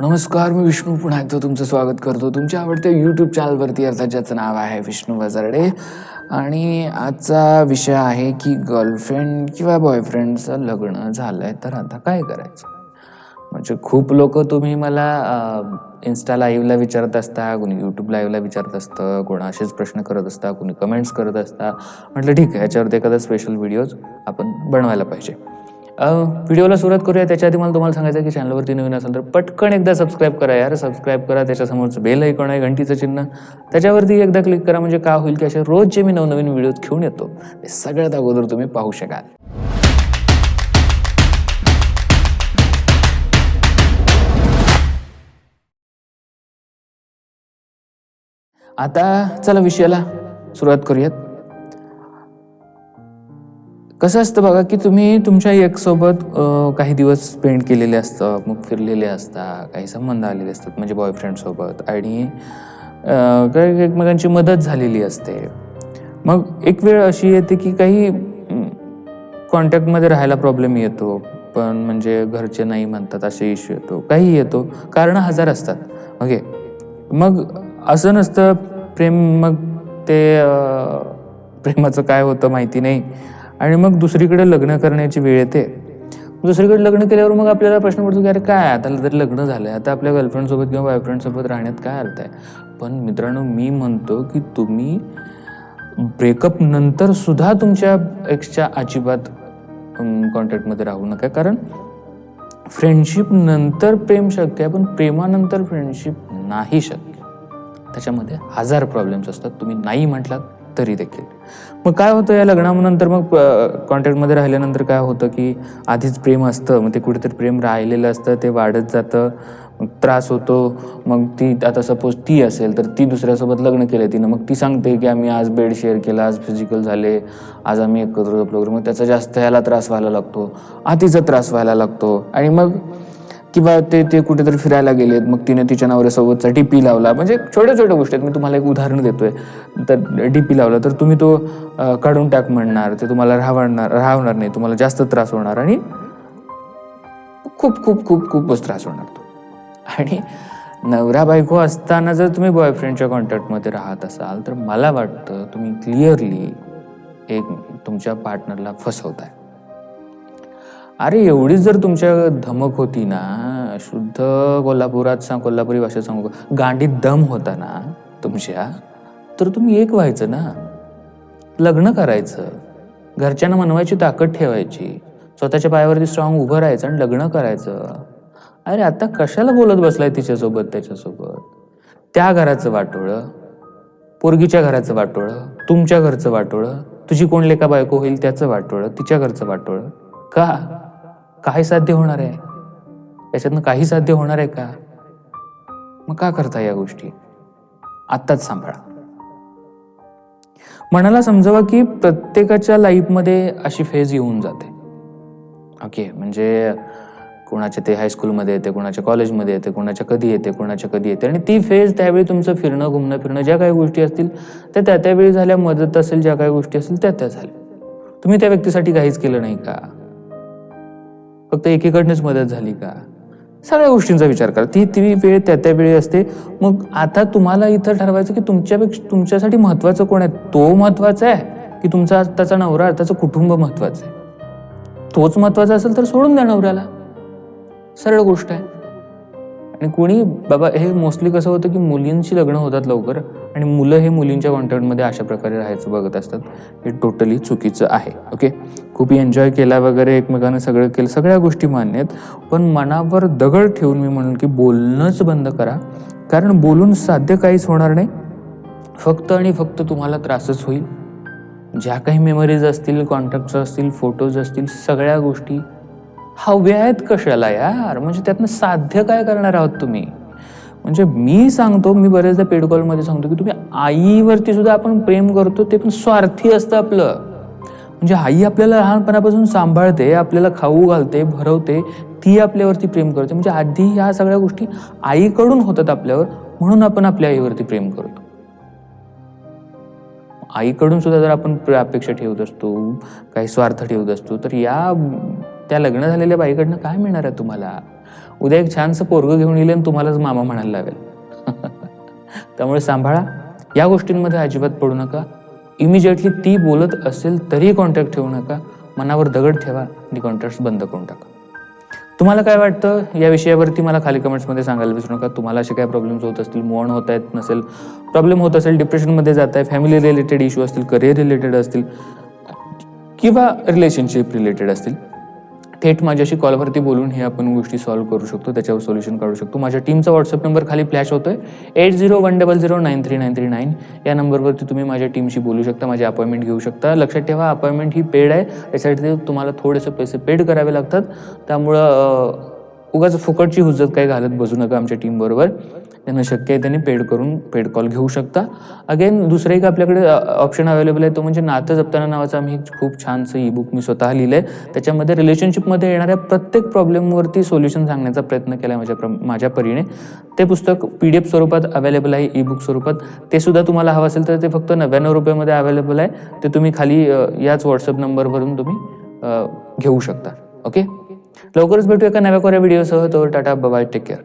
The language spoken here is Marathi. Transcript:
नमस्कार मी विष्णू. पुन्हा एकदा तुमचं स्वागत करतो. तुमच्या आवडत्या यूट्यूब चॅनलवरती अर्थात ज्याचं नाव आहे विष्णू वजारडे. आणि आजचा विषय आहे की गर्लफ्रेंड किंवा बॉयफ्रेंडचं लग्न झालं आहे तर आता काय करायचं? म्हणजे खूप लोक तुम्ही मला इन्स्टा लाईव्हला विचारत असता कोणी यूट्यूब लाईव्हला विचारत असतं कोण असेच प्रश्न करत असता कोणी कमेंट्स करत असता. म्हटलं ठीक आहे याच्यावरती एखादा स्पेशल व्हिडिओज आपण बनवायला पाहिजे. व्हिडिओला सुरुवात करूया. त्याच्या आधी मला तुम्हाला सांगायचं आहे की चॅनलवरती नवीन असेल तर पटकन एकदा सबस्क्राईब करा यार. सबस्क्राईब करा. त्याच्यासमोरचं बेल ऐकून आहे घंटीचं चिन्ह. त्याच्यावरती एकदा क्लिक करा म्हणजे काय होईल की असे रोज जे मी नवनवीन व्हिडिओज घेऊन येतो. ते सगळ्यात अगोदर तुम्ही पाहू शकाल. आता चला विषयाला सुरुवात करूयात. कसं असतं बघा की तुम्ही तुमच्या एकसोबत काही दिवस स्पेंड केलेले असतं मग फिरलेले असता काही संबंध आलेले असतात म्हणजे बॉयफ्रेंडसोबत आणि काही एकमेकांची मदत झालेली असते. मग एक वेळ अशी येते की काही कॉन्टॅक्टमध्ये राहायला प्रॉब्लेम येतो पण म्हणजे घरचे नाही म्हणतात असे इश्यू येतो काही येतो कारण हजार असतात. ओके मग असं नसतं प्रेम मग ते प्रेमाचं काय होतं माहिती नाही. आणि मग दुसरीकडे लग्न करण्याची वेळ येते. दुसरीकडे लग्न केल्यावर मग आपल्याला प्रश्न पडतो की अरे काय? आता तरी लग्न झालंय आता आपल्या गर्लफ्रेंडसोबत किंवा बॉयफ्रेंडसोबत राहण्यात काय अर्थ आहे? पण मित्रांनो मी म्हणतो की तुम्ही ब्रेकअप नंतर सुद्धा तुमच्या एक्सच्या अजिबात कॉन्टॅक्टमध्ये राहू नका. कारण फ्रेंडशिप नंतर प्रेम शक्य आहे पण प्रेमानंतर फ्रेंडशिप नाही शक्य. त्याच्यामध्ये हजार प्रॉब्लेम्स असतात. तुम्ही नाही म्हटलात तरी देखील. मग काय होतं या लग्नानंतर मग कॉन्टॅक्टमध्ये राहिल्यानंतर काय होतं की आधीच प्रेम असतं मग ते कुठेतरी प्रेम राहिलेलं असतं ते वाढत जातं मग त्रास होतो मग ती आता सपोज ती असेल तर ती दुसऱ्यासोबत लग्न केलं तिनं मग ती सांगते की आम्ही आज बेड शेअर केला आज फिजिकल झाले आज आम्ही एकत्र झोपलो वगैरे मग त्याचा जास्त ह्याला त्रास व्हायला लागतो आधीचा त्रास व्हायला लागतो आणि मग किंवा ते ते कुठेतरी फिरायला गेलेत. मग तिने तिच्या नवऱ्यासोबतचा डीपी लावला. म्हणजे छोट्या छोट्या गोष्टी आहेत. मी तुम्हाला एक उदाहरण देतोय. तर डी पी लावला. तर तुम्ही तो काढून टाक म्हणणार. ते तुम्हाला राहणार राहणार नाही. तुम्हाला जास्त त्रास होणार आणि खूप खूप खूप खूपच त्रास होणार तो. आणि नवरा बायको असताना जर तुम्ही बॉयफ्रेंडच्या कॉन्टॅक्टमध्ये राहत असाल तर मला वाटतं तुम्ही क्लिअरली एक तुमच्या पार्टनरला फसवताय. अरे एवढीच जर तुमच्या धमक होती ना शुद्ध कोल्हापुरात सांग कोल्हापुरी भाषेत सांगू गांडीत दम होता ना तुमच्या तर तुम्ही एक व्हायचं ना. लग्न करायचं. घरच्यांना मनवायची ताकद ठेवायची. स्वतःच्या पायावरती स्ट्रॉंग उभं राहायचं आणि लग्न करायचं. अरे आता कशाला बोलत बसलाय तिच्यासोबत त्याच्यासोबत? त्या घराचं वाटोळं पोरगीच्या घराचं वाटोळं तुमच्या घरचं वाटोळं तुझी कोण लेखा बायको होईल त्याचं वाटोळं तिच्या घरचं वाटोळं? का? काय साध्य होणार आहे? त्याच्यातनं काही साध्य होणार आहे का? मग का करता या गोष्टी? आत्ताच सांभाळा. मनाला समजावा की प्रत्येकाच्या लाईफमध्ये अशी फेज येऊन जाते. ओके म्हणजे कोणाच्या ते हायस्कूलमध्ये येते कोणाच्या कॉलेजमध्ये येते कोणाच्या कधी येते कोणाच्या कधी येते. आणि ती फेज त्यावेळी तुमचं फिरणं घुमणं फिरणं ज्या काही गोष्टी असतील त्या त्या त्यावेळी झाल्या मदत असेल ज्या काही गोष्टी असतील त्या त्या झाल्या. तुम्ही त्या व्यक्तीसाठी काहीच केलं नाही का? फक्त एकीकडनंच मदत झाली का? सगळ्या गोष्टींचा विचार करा. ती ती वेळ त्या त्या वेळी असते. मग आता तुम्हाला इथं ठरवायचं की तुमच्यापेक्षा तुमच्यासाठी महत्वाचं कोण आहे? तो महत्त्वाचा आहे की तुमचा त्याचा नवरा त्याचं कुटुंब महत्वाचं आहे? तोच महत्त्वाचा असेल तर सोडून द्या नवऱ्याला. सरळ गोष्ट आहे. आणि कोणी बाबा हे मोस्टली कसं होतं की मुलींची लग्न होतात लवकर आणि मुलं हे मुलींच्या कॉन्टॅक्टमध्ये अशा प्रकारे राहायचं बघत असतात. हे टोटली चुकीचं आहे ओके? खूप एन्जॉय केला वगैरे एकमेकांना सगळं केलं सगळ्या गोष्टी मान्य आहेत. पण मनावर दगड ठेवून मी म्हणून की बोलणंच बंद करा. कारण बोलून साध्य काहीच होणार नाही. फक्त आणि फक्त तुम्हाला त्रासच होईल. ज्या काही मेमरीज असतील कॉन्टॅक्ट्स असतील फोटोज असतील सगळ्या गोष्टी हव्या आहेत कशाला यार? म्हणजे त्यातनं साध्य काय करणार आहोत तुम्ही? म्हणजे मी सांगतो मी बरेचदा पेडकॉलमध्ये सांगतो की तुम्ही आईवरती सुद्धा आपण प्रेम करतो ते पण स्वार्थी असतं आपलं. म्हणजे आई आपल्याला लहानपणापासून सांभाळते आपल्याला खाऊ घालते भरवते ती आपल्यावरती प्रेम करते. म्हणजे आधी ह्या सगळ्या गोष्टी आईकडून होतात आपल्यावर म्हणून आपण आपल्या आईवरती प्रेम करतो. आईकडून सुद्धा जर आपण प्र- अपेक्षा ठेवत असतो काही स्वार्थ ठेवत असतो तर या त्या लग्न झालेल्या बाईकडनं काय मिळणार आहे तुम्हाला? उद्या एक छानसं पोरगं घेऊन येईल आणि तुम्हालाच मामा म्हणायला लागेल. त्यामुळे सांभाळा. या गोष्टींमध्ये अजिबात पडू नका. इमिजिएटली ती बोलत असेल तरी कॉन्टॅक्ट ठेवू नका. मनावर दगड ठेवा आणि कॉन्टॅक्ट बंद करून टाका. तुम्हाला काय वाटतं? या विषयावरती मला खाली कमेंट्समध्ये सांगायला विसरू नका. तुम्हाला असे काय प्रॉब्लेम्स होत असतील मूव होता येत नसेल. प्रॉब्लेम होत असेल डिप्रेशनमध्ये जात आहे फॅमिली रिलेटेड इश्यू असतील करिअर रिलेटेड असतील किंवा रिलेशनशिप रिलेटेड असतील. थेट माझ्याशी कॉलवरती बोलून हे आपण गोष्टी सॉल्व्ह करू शकतो त्याच्यावर सोल्युशन काढू शकतो. माझ्या टीमचा व्हॉट्सअप नंबर खाली फ्लॅश होतोय. Eight zero one double zero nine three nine three nine या नंबरवरती तुम्ही माझ्या टीमशी बोलू शकता माझी अपॉइंटमेंट घेऊ शकता. लक्षात ठेवा अपॉइंटमेंट ही पेड आहे. त्यासाठी तुम्हाला थोडेसे पैसे पेड करावे लागतात. त्यामुळं उगाच फुकटची हुज्जत काही घालत बसू नका आमच्या टीमबरोबर त्यांना शक्य आहे त्यांनी पेड करून पेड कॉल घेऊ शकता. अगेन दुसरं एक आपल्याकडे ऑप्शन अवेलेबल आहे तो म्हणजे नातं जपताना नावाचं आम्ही एक खूप छानसं ई बुक मी स्वतः लिहिलं आहे त्याच्यामध्ये रिलेशनशिपमध्ये येणाऱ्या प्रत्येक प्रॉब्लेमवरती सोल्युशन सांगण्याचा प्रयत्न केला आहे माझ्या प्र- माझ्या परीने. ते पुस्तक पी डी एफ स्वरूपात अवेलेबल आहे ई बुक स्वरूपात. ते सुद्धा तुम्हाला हवं असेल तर ते फक्त नव्याण्णव रुपयामध्ये अवेलेबल आहे. ते तुम्ही खाली याच व्हॉट्सअप नंबरवरून तुम्ही घेऊ शकता. ओके लवकरच भेटू एका नव्या कोऱ्या व्हिडिओसह तो टाटा बाय टेक केअर